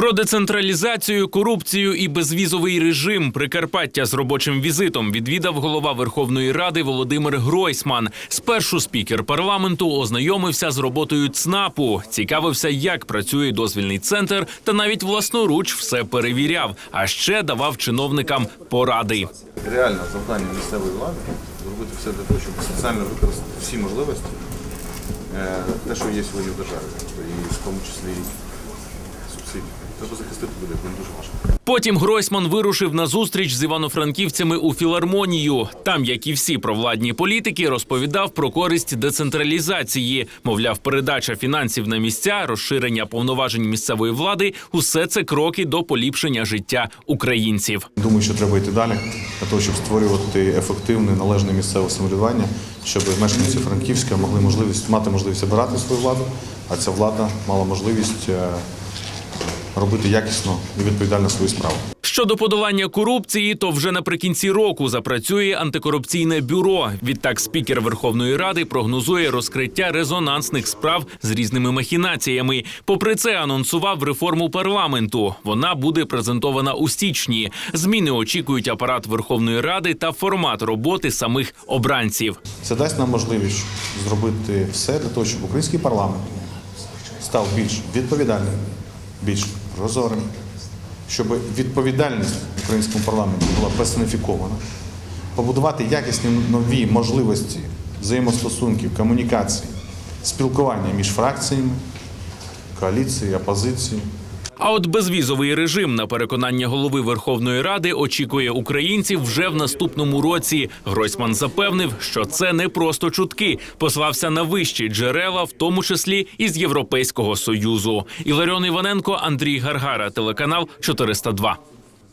Про децентралізацію, корупцію і безвізовий режим Прикарпаття з робочим візитом відвідав голова Верховної Ради Володимир Гройсман. Спершу спікер парламенту ознайомився з роботою ЦНАПу, цікавився, як працює дозвільний центр, та навіть власноруч все перевіряв. А ще давав чиновникам поради. Реально завдання місцевої влади зробити все для того, щоб соціально використати всі можливості, е, те, що є в державі, і в тому числі субсидії. Треба захистити людей, бо їм дуже важко. Потім Гройсман вирушив на зустріч з івано-франківцями у філармонію. Там, як і всі провладні політики, розповідав про користь децентралізації. Мовляв, передача фінансів на місця, розширення повноважень місцевої влади усе це кроки до поліпшення життя українців. Думаю, що треба йти далі для того, щоб створювати ефективне належне місцеве самоврядування, щоб мешканці Франківська могли можливість мати можливість обирати свою владу, а ця влада мала можливість е, робити якісно і відповідально свою справу. Щодо подолання корупції, то вже наприкінці року запрацює антикорупційне бюро. Відтак, спікер Верховної Ради прогнозує розкриття резонансних справ з різними махінаціями. Попри це, анонсував реформу парламенту. Вона буде презентована у січні. Зміни очікують апарат Верховної Ради та формат роботи самих обранців. Це дасть нам можливість зробити все для того, щоб український парламент став більш відповідальним, більш прозорим, щоб відповідальність в українському парламенті була персоніфікована, побудувати якісні нові можливості взаємостосунків, комунікації, спілкування між фракціями, коаліцією, опозицією. А от безвізовий режим, на переконання голови Верховної Ради, очікує українців вже в наступному році. Гройсман запевнив, що це не просто чутки. Послався на вищі джерела, в тому числі із Європейського союзу. Іларіон Іваненко, Андрій Гаргара, телеканал 402.